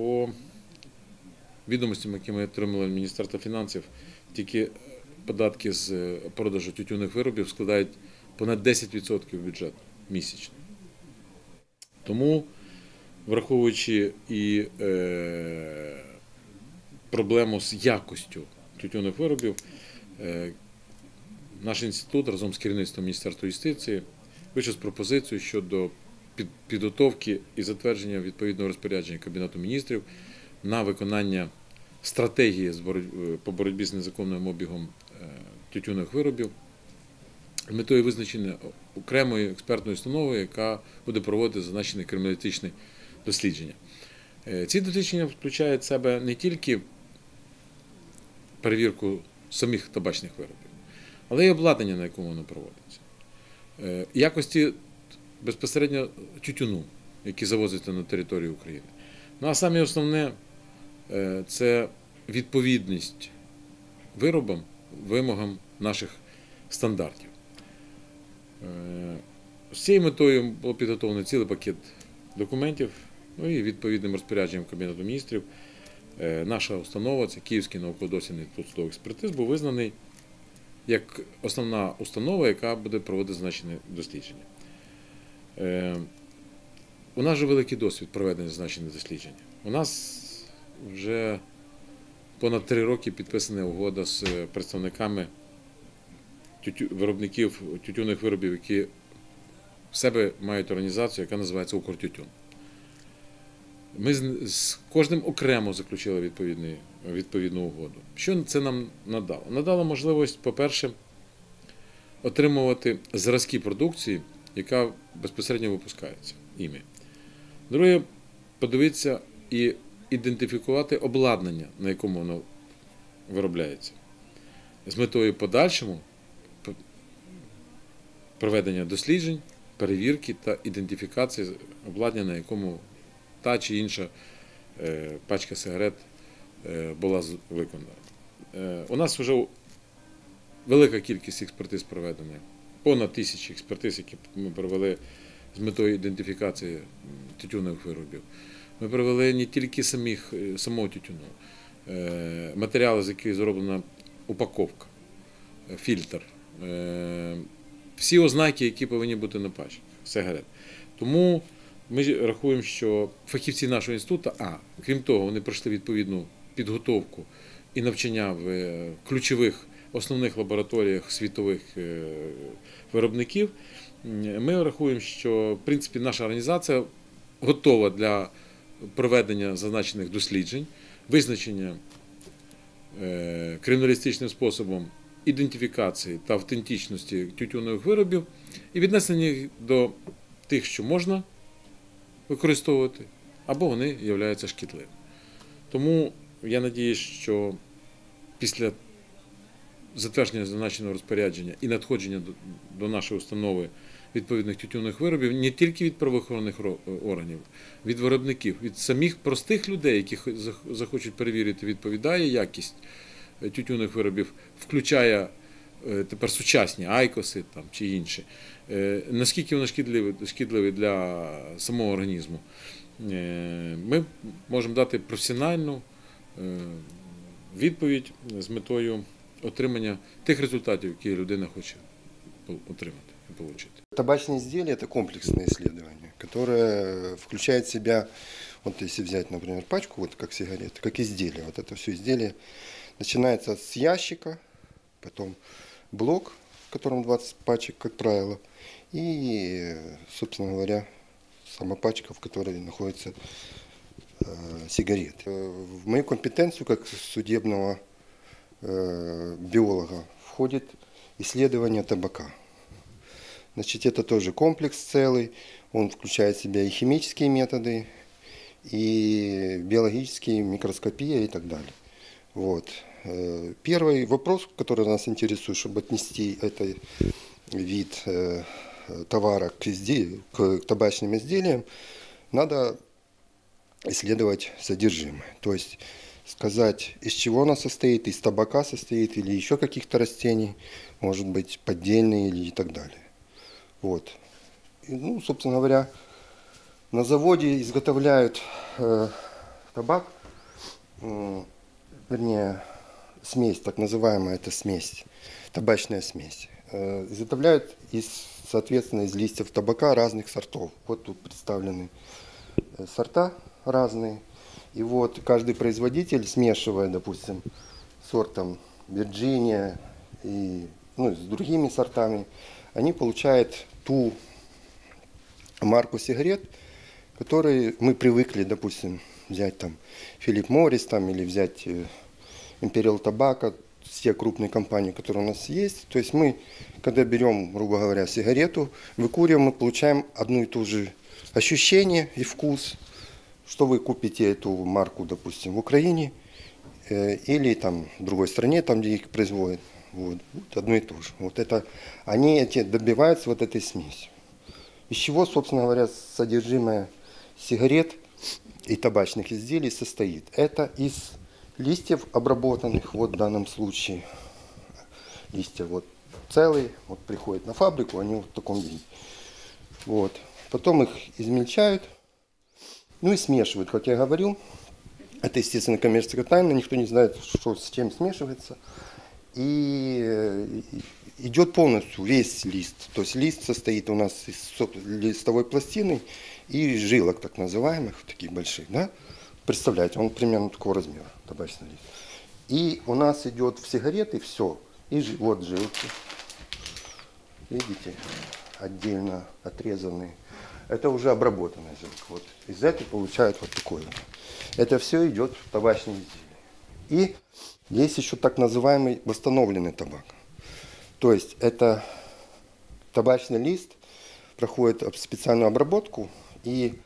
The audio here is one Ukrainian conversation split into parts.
по відомостям, які ми отримали від Міністерства фінансів, тільки податки з е, продажу тютюних виробів складають понад 10% бюджету місячно. Тому, враховуючи і е, проблему з якостю тютюних виробів, е, наш інститут разом з керівництвом Міністерства юстиції вийшов з пропозицією щодо підготовки і затвердження відповідного розпорядження Кабінету міністрів на виконання стратегії е, по боротьбі з незаконним обігом е, тютюних виробів метою визначення окремої експертної установи, яка буде проводити зазначені криміналістичні дослідження. Е, Ці дослідження включають в себе не тільки перевірку самих табачних виробів, але й обладнання, на якому воно проводиться. Якості безпосередньо тютюну, які завозяться на територію України. Ну а саме основне е, це відповідність виробам, вимогам наших стандартів. Е, З цією метою було підготовлено цілий пакет документів, ну і відповідним розпорядженням Кабінету міністрів. е, Наша установа, це Київський науково-дослідний судових експертиз, був визнаний як основна установа, яка буде проводити зазначені дослідження. Е, У нас вже великий досвід проведення зазначених досліджень. У нас вже понад три роки підписана угода з представниками виробників тютюних виробів, які в себе мають організацію, яка називається Укртютюн. Ми з кожним окремо заключили відповідну угоду. Що це нам надало? Надало можливість, по-перше, отримувати зразки продукції, яка безпосередньо випускається іми. Друге, подивитися і ідентифікувати обладнання, на якому воно виробляється, з метою подальшому проведення досліджень, перевірки та ідентифікації обладнання, на якому та чи інша е, пачка сигарет е, була виконана. Е, У нас вже велика кількість експертиз проведена, понад тисячі експертиз, які ми провели з метою ідентифікації тютюнових виробів. Ми провели не тільки самих, е, самого тютюну, е, матеріали, з яких зроблена упаковка, е, фільтр, всі ознаки, які повинні бути на пачках сигарет. Тому ми рахуємо, що фахівці нашого інституту, а крім того, вони пройшли відповідну підготовку і навчання в ключових основних лабораторіях світових е, виробників. Ми рахуємо, що в принципі наша організація готова для проведення зазначених досліджень, визначення е, криміналістичним способом ідентифікації та автентичності тютюнових виробів і віднесення їх до тих, що можна використовувати, або вони являються шкідливими. Тому я надіюсь, що після затвердження зазначеного розпорядження і надходження до, нашої установи відповідних тютюнних виробів не тільки від правоохоронних ро- органів, від виробників, від самих простих людей, які хо- захочуть перевірити, відповідає якість е, тютюнних виробів, включає е, тепер сучасні айкоси там, чи інші, Е, наскільки вони шкідливі, шкідливі для самого організму. Е, Ми можемо дати професіональну е, відповідь з метою отримання тих результатів, які людина хоче пол- отримати і отримати. Табачные изделия – это комплексное исследование, которое включает в себя, вот если взять, например, пачку, вот как сигареты, как изделие, вот это все изделие, начинается с ящика, потом блок, в котором 20 пачек, как правило, и, собственно говоря, сама пачка, в которой находится э, сигареты. Э, В мою компетенцию как судебного э, биолога входит исследование табака. Значит, это тоже комплекс целый. Он включает в себя и химические методы, и биологические, микроскопия и так далее. Вот. Э, Первый вопрос, который нас интересует, чтобы отнести этот вид э, товара к, изде- к табачным изделиям, надо исследовать содержимое. То есть сказать, из чего она состоит, из табака состоит или еще каких-то растений, может быть, поддельные или и так далее. Вот. И, ну, собственно говоря, на заводе изготовляют э, табак, м, вернее, смесь, так называемая это смесь, табачная смесь, э, изготовляют из, соответственно, из листьев табака разных сортов. Вот тут представлены э, сорта разные. И вот каждый производитель, смешивая, допустим, сортом Вирджиния и ну, с другими сортами, они получают ту марку сигарет, которые мы привыкли, допустим, взять там Филипп Моррис там, или взять э, Imperial Tobacco, все крупные компании, которые у нас есть. То есть мы, когда берем, грубо говоря, сигарету, выкуриваем, мы получаем одну и ту же ощущение и вкус, что вы купите эту марку, допустим, в Украине э, или там в другой стране, там, где их производят. Вот, одно и то же. Вот это, они эти добиваются вот этой смесью. Из чего, собственно говоря, содержимое сигарет и табачных изделий состоит? Это из листьев обработанных, вот в данном случае листья вот целые, вот приходят на фабрику, они вот в таком виде. Вот. Потом их измельчают, ну и смешивают, как я говорил. Это, естественно, коммерческая тайна, никто не знает, что с чем смешивается. И э, идет полностью весь лист. То есть лист состоит у нас из листовой пластины и жилок, так называемых, таких больших, да? Представляете, он примерно такого размера, табачный лист. И у нас идет в сигареты все. И вот жилки. Видите, отдельно отрезанные. Это уже обработанная жилка. Вот из этой получают вот такое. Это все идет в табачные изделия. И есть еще так называемый восстановленный табак. То есть это табачный лист проходит специальную обработку и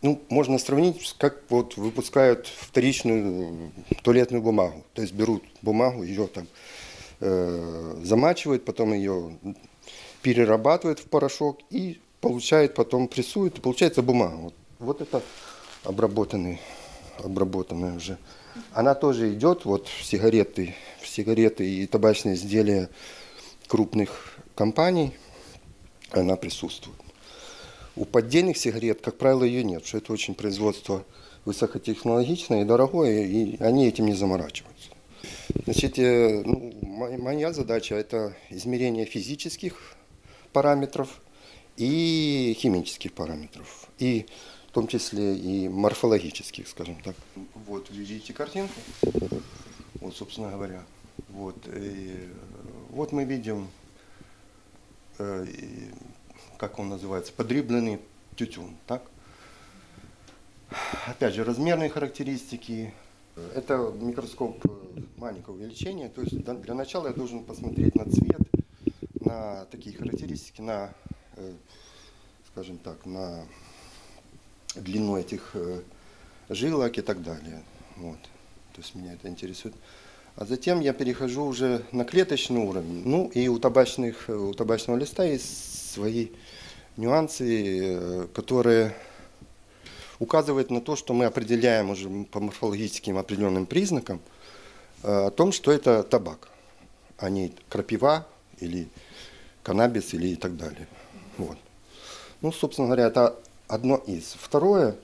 ну, можно сравнить, как вот выпускают вторичную туалетную бумагу. То есть берут бумагу, ее там э, замачивают, потом ее перерабатывают в порошок и получают, потом прессуют, и получается бумага. Вот, вот это обработанный, обработанная уже. Она тоже идет вот в сигареты, в сигареты и табачные изделия крупных компаний, она присутствует. У поддельных сигарет, как правило, ее нет, что это очень производство высокотехнологичное и дорогое, и они этим не заморачиваются. Значит, э, ну, мо- моя задача это измерение физических параметров и химических параметров, и в том числе и морфологических, скажем так. Вот видите картинку, вот, собственно говоря, вот, и, э, вот мы видим э, как он называется, подребленный тютюн, так? Опять же, размерные характеристики. Это микроскоп э, маленького увеличения. То есть для- начала я должен посмотреть на цвет, на такие характеристики, на, скажем так, на длину этих э, жилок и так далее. Вот. То есть меня это интересует. А затем я перехожу уже на клеточный уровень. Ну и у, табачных, э, у табачного листа есть свои нюансы, э, которые указывают на то, что мы определяем уже по морфологическим определенным признакам э, о том, что это табак, а не крапива или каннабис или и так далее. Вот. Ну, собственно говоря, это одно из. Второе,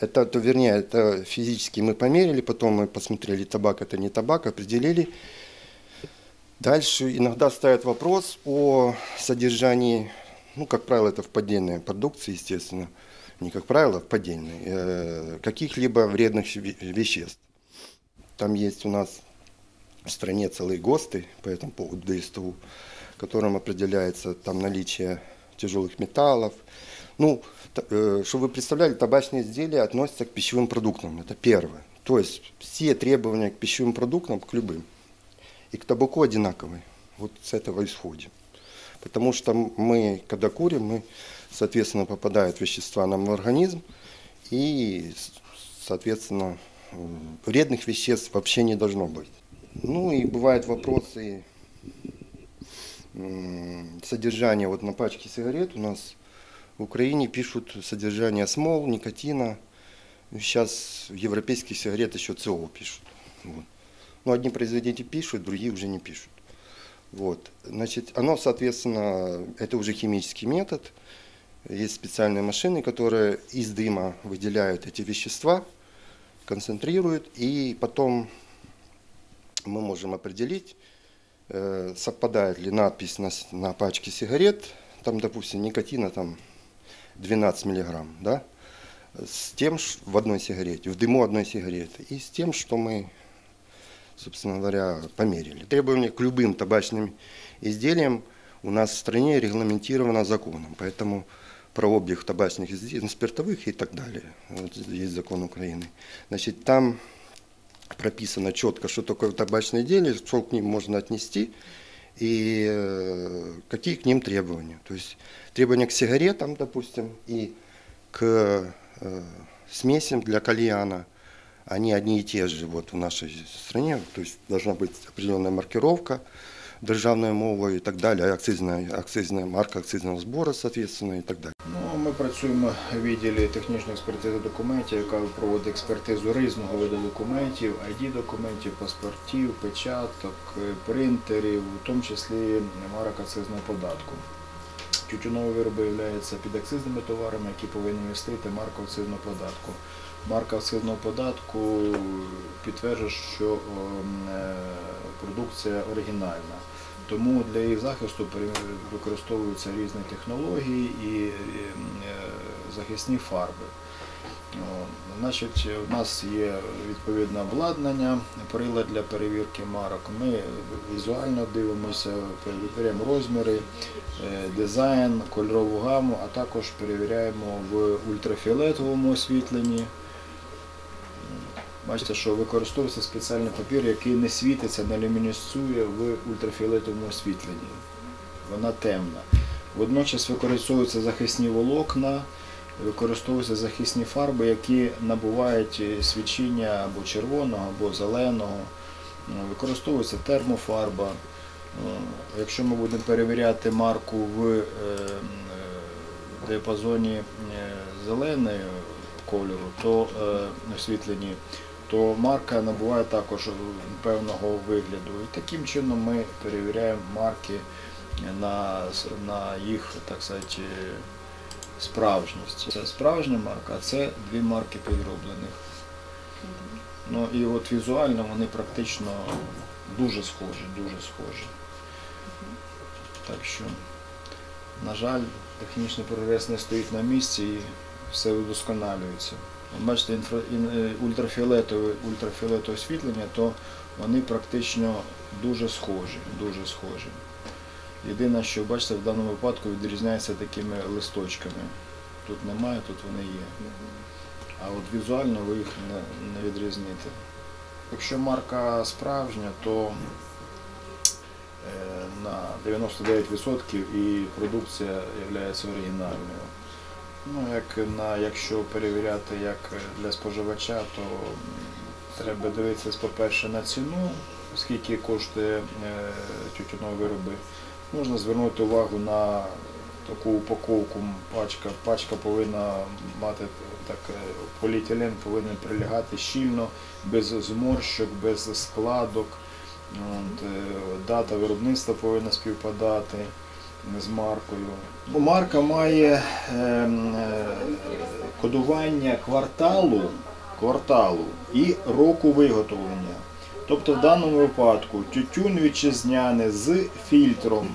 это, то, вернее, это физически мы померили, потом мы посмотрели, табак это не табак, определили. Дальше иногда ставят вопрос о содержании, ну, как правило, это в поддельной продукции, естественно, не как правило, в поддельной, э, каких-либо вредных ве- веществ. Там есть у нас в стране целые ГОСТы по этому поводу ДСТУ, которым определяется там наличие тяжелых металлов. Ну, э, чтобы вы представляли, табачные изделия относятся к пищевым продуктам. Это первое. То есть все требования к пищевым продуктам, к любым, и к табаку одинаковые. Вот с этого исходим. Потому что мы, когда курим, мы, соответственно, попадают вещества нам в организм, и, соответственно, вредных веществ вообще не должно быть. Ну и бывают вопросы м, содержания. Вот на пачке сигарет у нас в Украине пишут содержание смол, никотина. Сейчас в европейских сигарет еще ЦО пишут. Вот. Но одни производители пишут, другие уже не пишут. Вот. Значит, оно, соответственно, это уже химический метод. Есть специальные машины, которые из дыма выделяют эти вещества. концентрирует, и потом мы можем определить, совпадает ли надпись на, на пачке сигарет, там, допустим, никотина там 12 миллиграмм, да, с тем ш- в одной сигарете, в дыму одной сигареты, и с тем, что мы, собственно говоря, померили. Требования к любым табачным изделиям у нас в стране регламентировано законом, поэтому про обег табачных изделий, спиртовых и так далее. Вот есть закон Украины. Значит, там прописано четко, что такое табачные изделия, что к ним можно отнести и э, какие к ним требования. То есть требования к сигаретам, допустим, и к э, смесям для кальяна, они одни и те же вот в нашей стране. То есть должна быть определенная маркировка, державною мовою і так далі, акцизна, акцизна марка акцизного збору, соответственно, і так далі. Працюємо в відділі технічної експертизи документів, яка проводить експертизу різного виду документів, ID-документів, паспортів, печаток, е, принтерів, у тому числі марок акцизного податку. Тютюнові вироби являються підакцизними товарами, які повинні містити марку акцизного податку. Марка акцизного податку підтверджує, що ем, е, продукція оригінальна. Тому для їх захисту використовуються різні технології і е, захисні фарби. Значить, у нас є відповідне обладнання, прилад для перевірки марок. Ми візуально дивимося, перевіряємо розміри, е, дизайн, кольорову гаму, а також перевіряємо в ультрафіолетовому освітленні. Бачите, що використовується спеціальний папір, який не світиться, не люмінесцює в ультрафіолетовому освітленні. Вона темна. Водночас використовуються захисні волокна, використовуються захисні фарби, які набувають свічіння або червоного, або зеленого. Використовується термофарба. Якщо ми будемо перевіряти марку в е, е, діапазоні е, зеленої кольору, то освітлені, то марка набуває також певного вигляду. І таким чином ми перевіряємо марки на, на їх, так сказати, справжність. Це справжня марка, а це дві марки підроблених. Ну і от візуально вони практично дуже схожі, дуже схожі. Так що, на жаль, технічний прогрес не стоїть на місці і все удосконалюється. Бачите, інфра... ін- е, ультрафіолетове, ультрафіолетове освітлення, то вони практично дуже схожі, дуже схожі. Єдине, що бачите, в даному випадку відрізняється такими листочками. Тут немає, тут вони є. А от візуально ви їх не, не відрізните. Якщо марка справжня, то е, на 99% і продукція є оригінальною. Ну, як на, якщо перевіряти як для споживача, то треба дивитися, по-перше, на ціну, скільки коштує е, тютюнові вироби. Можна звернути увагу на таку упаковку. Пачка, пачка повинна мати так, е, поліетилен повинен прилягати щільно, без зморщок, без складок. От, е, дата виробництва повинна співпадати з маркою. Ну, Марка має ем, е, кодування кварталу, кварталу і року виготовлення. Тобто в даному випадку тютюн вітчизняний з фільтром.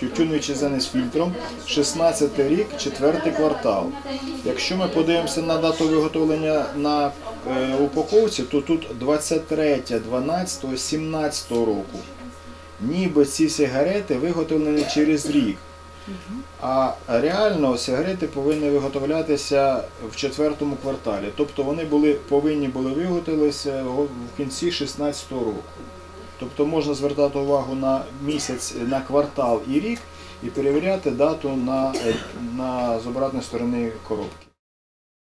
Тютюн вітчизняний з фільтром 16 рік, 4 квартал. Якщо ми подивимося на дату виготовлення на е, упаковці, то тут 23, 12, 17 року. Ніби ці сигарети виготовлені через рік. А реально сигарети повинні виготовлятися в четвертому кварталі. Тобто вони були, повинні були виготовитися в кінці 16 року. Тобто можна звертати увагу на місяць, на квартал і рік і перевіряти дату на, е, на з обратної сторони коробки.